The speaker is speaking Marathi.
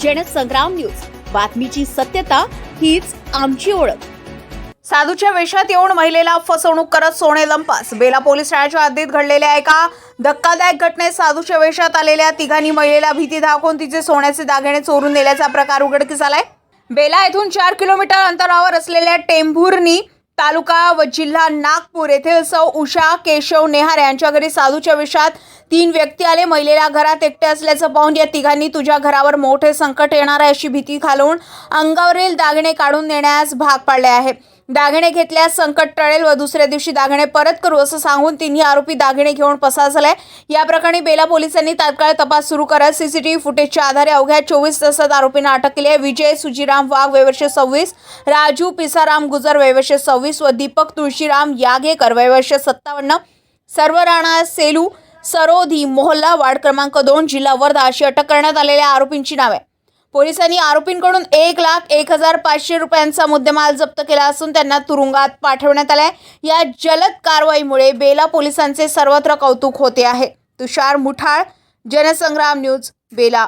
जनसंग्राम न्यूज. बातमीची सत्यता हीच आमची ओळख. साधूच्या वेशात येऊन महिलेला फसवणूक करत सोने लंपास. बेला पोलीस ठाण्याच्या हद्दीत घडलेल्या एका धक्कादायक घटनेत साधूच्या वेशात आलेल्या तिघांनी महिलेला भीती दाखवून तिचे सोन्याचे दागिने चोरून नेल्याचा प्रकार उघडकीस आलाय. बेला येथून चार किलोमीटर अंतरावर असलेल्या टेंभूरनी तालुका व जिल्हा नागपूर येथील सौ उषा केशव नेहार यांच्या घरी साधूच्या विषयात तीन व्यक्ती आले. महिलेला घरात एकटे असल्याचं पाहून या तिघांनी तुझ्या घरावर मोठे संकट येणार आहे अशी भीती घालून अंगावरील दागिने काढून नेण्यास भाग पाडले आहे. दागिने घेतल्यास संकट टळेल व दुसऱ्या दिवशी दागिने परत करू असं सांगून तिन्ही आरोपी दागिने घेऊन पसार झालाय या प्रकरणी बेला पोलिसांनी तात्काळ तपास सुरू करत सीसीटीव्ही फुटेजच्या आधारे अवघ्या चोवीस तासात आरोपींना अटक केली आहे. विजय सुजीराम वाघ वयवर्ष सव्वीस राजू पिसाराम गुजर वयवर्ष सव्वीस व दीपक तुळशीराम यागेकर वयवर्ष सत्तावन्न सर्व राणा सेलू सरोधी मोहल्ला वार्ड क्रमांक दोन जिल्हा वर्धा अशी अटक करण्यात आलेल्या आरोपींची नावे. पोलिसांनी आरोपींकडून एक लाख एक हजार पाचशे रुपयांचा मुद्देमाल जप्त केला असून त्यांना तुरुंगात पाठवण्यात आलाय. या जलद कारवाईमुळे बेला पोलिसांचे सर्वत्र कौतुक होते आहे. तुषार मुठाळ जनसंग्राम न्यूज बेला.